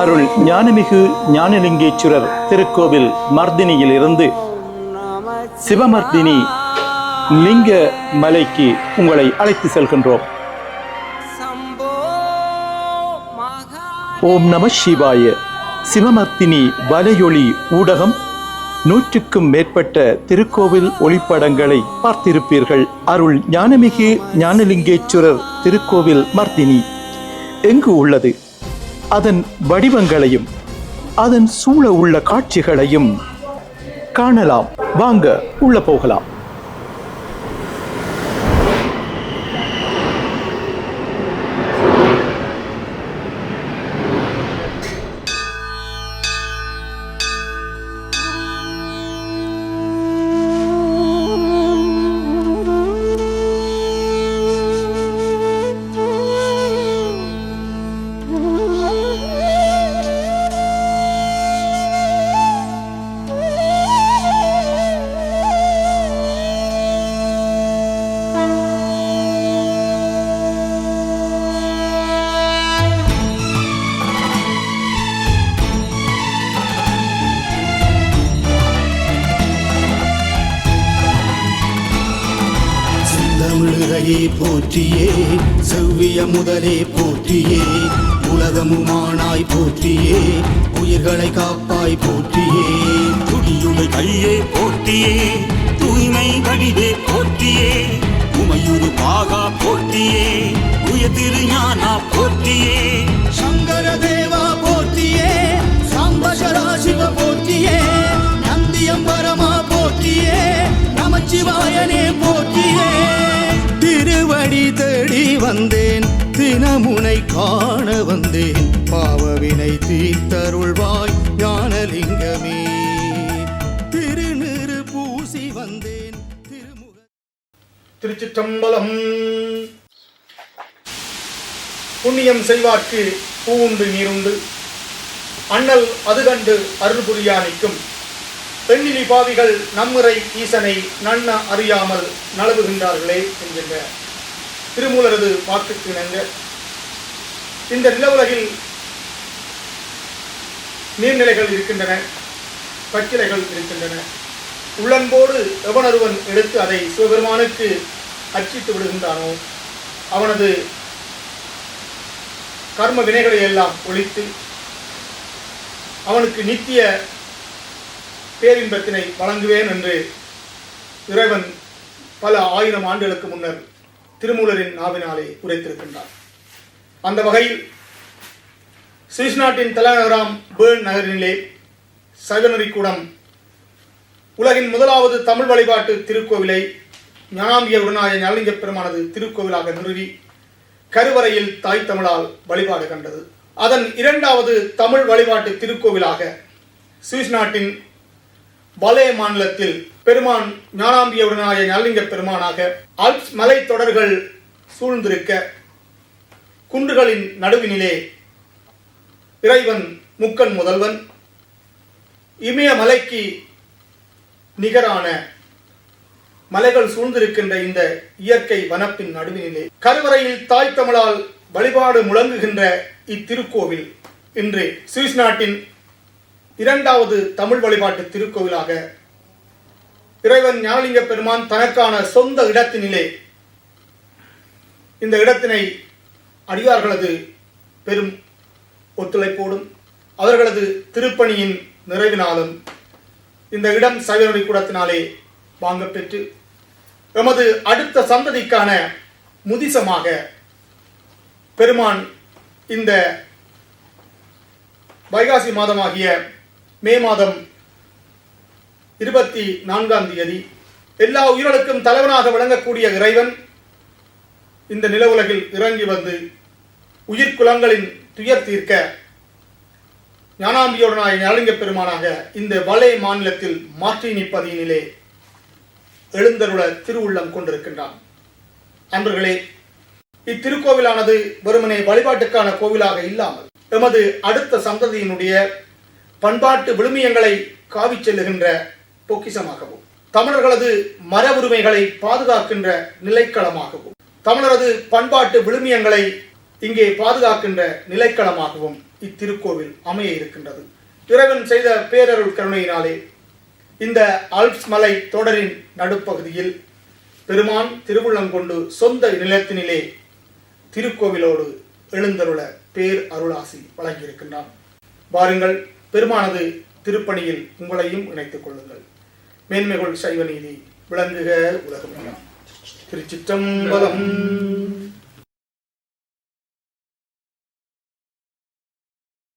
அருள் ஞானமிகு ஞானலிங்கேஸ்வரர் திருக்கோவில் மர்தினியில் இருந்து சிவமர்தினி லிங்க மலைக்கு உங்களை அழைத்து செல்கின்றோம். ஓம் நம சிவாய. சிவமர்த்தினி வலையொளி ஊடகம் நூற்றுக்கும் மேற்பட்ட திருக்கோவில் ஒளிப்படங்களை பார்த்திருப்பீர்கள். அருள் ஞானமிகு ஞானலிங்கேஸ்வரர் திருக்கோவில் மர்த்தினி எங்கு உள்ளது? அதன் வடிவங்களையும் அதன் சூழ உள்ள காட்சிகளையும் காணலாம். வாங்க உள்ள போகலாம். செந்தமிழரையே போற்றியே செவ்விய முதலே போற்றியே உலகமுமானாய் போற்றியே உயிர்களை காப்பாய் போற்றியே. துடியுடை கையே போற்றியே தூய்மை வடிவே போற்றியே உமையுறு பாகா போற்றியே உய திருஞானா போற்றியே. சங்கர வந்தேன் தினமுனை காண வந்தேன். பாவவினை தீர்த்தருள்வாய் ஞானலிங்கமே. திருநீறு பூசி வந்தேன் திருமுக திருச்சிற்றம்பலம். புண்ணியம் செய்வார்க்கு பூவுண்டு நீருண்டு. அண்ணல் அது கண்டு அருள் புரியானைக்கும் பெண்ணிலி பாவிகள் நம்முறை ஈசனை நன்ன அறியாமல் நலவுகின்றார்களே என்கின்ற திருமூலரது வாக்குக்கு இணங்க. இந்த நிலவுலகில் நீர்நிலைகள் இருக்கின்றன பச்சிலைகள் இருக்கின்றன. உள்ளன்போடு எவனொருவன் எடுத்து அதை சிவபெருமானுக்கு அர்ச்சித்து விடுகின்றானோ அவனது கர்ம வினைகளை எல்லாம் ஒழித்து அவனுக்கு நித்திய பேரின்பத்தினை வழங்குவேன் என்று இறைவன் பல ஆயிரம் ஆண்டுகளுக்கு முன்னர் திருமூலரின் நாவினாலே உரைத்திருக்கின்றார் அந்த வகையில் சுவிஸ் நாட்டின் தலைநகராம் பேர்ன் நகரினிலே சைவநெறிக்கூடம் உலகின் முதலாவது தமிழ் வழிபாட்டு திருக்கோவிலை ஞானாம்பிய உடனாய ஞானலிங்க பெருமானது திருக்கோவிலாக நிறுவி கருவறையில் தாய் தமிழால் வழிபாடு கண்டது. அதன் இரண்டாவது தமிழ் வழிபாட்டு திருக்கோவிலாக சுவிஸ் நாட்டின் பலே மாநிலத்தில் பெருமான் ஞானாம்பிய உடனாய பெருமானாக ஆல்ப்ஸ் மலை தொடர்கள் சூழ்ந்திருக்க குன்றுகளின் நடுவினிலே இறைவன் முக்கன் முதல்வன் இமயமலைக்கு நிகரான மலைகள் சூழ்ந்திருக்கின்ற இந்த இயற்கை வனப்பின் நடுவினிலே கருவறையில் தாய் தமிழால் வழிபாடு முழங்குகின்ற இத்திருக்கோவில் இன்று சுவிஸ் நாட்டின் இரண்டாவது தமிழ் வழிபாட்டு திருக்கோவிலாக இறைவன் ஞானலிங்க பெருமான் தனக்கான சொந்த இடத்தினிலே இந்த இடத்தினை அடியார்களது பெரும் ஒத்துழைப்போடும் அவர்களது திருப்பணியின் நிறைவினாலும் இந்த இடம் சைவநெறி கூடத்தினாலே வாங்கப்பெற்று எமது அடுத்த சந்ததிக்கான முதிசமாக பெருமான் இந்த வைகாசி மாதமாகிய மே மாதம் இருபத்தி நான்காம் தேதி எல்லா உயிர்களுக்கும் தலைவனாக விளங்கக்கூடிய இறைவன் இந்த நில உலகில் இறங்கி வந்து உயிர்க்குலங்களின் துயர் தீர்க்க ஞானாம்பியோடனாய் நலிங்க பெருமானாக இந்த வலை மாநிலத்தில் மாற்றி நிற்பதியினிலே எழுந்தருள திருவுள்ளம் கொண்டிருக்கின்றான். அன்பர்களே இத்திருக்கோவிலானது வெறுமனே வழிபாட்டுக்கான கோவிலாக இல்லாமல் எமது அடுத்த சந்ததியினுடைய பண்பாட்டு விழுமியங்களை காவிச் செல்லுகின்ற பொக்கிஷமாகவும் தமிழர்களது மர உரிமைகளை பாதுகாக்கின்ற நிலைக்களமாகவும் தமிழரது பண்பாட்டு விழுமியங்களை இங்கே பாதுகாக்கின்ற நிலைக்களமாகவும் இத்திருக்கோவில் அமைய இருக்கின்றது. இறைவன் செய்த பேரருள் கருணையினாலே இந்த ஆல்ப்ஸ் மலை தொடரின் நடுப்பகுதியில் பெருமான் திருவுள்ளங்கொண்டு சொந்த நிலத்தினிலே திருக்கோவிலோடு எழுந்தருள பேர் அருளாசி வழங்கியிருக்கின்றான். பாருங்கள் பெருமானது திருப்பணியில் உங்களையும் இணைத்துக் கொள்ளுங்கள். மேன்மைகள் சைவ நீதி விளங்குக உலகம். திருச்சிற்றம்பலம்.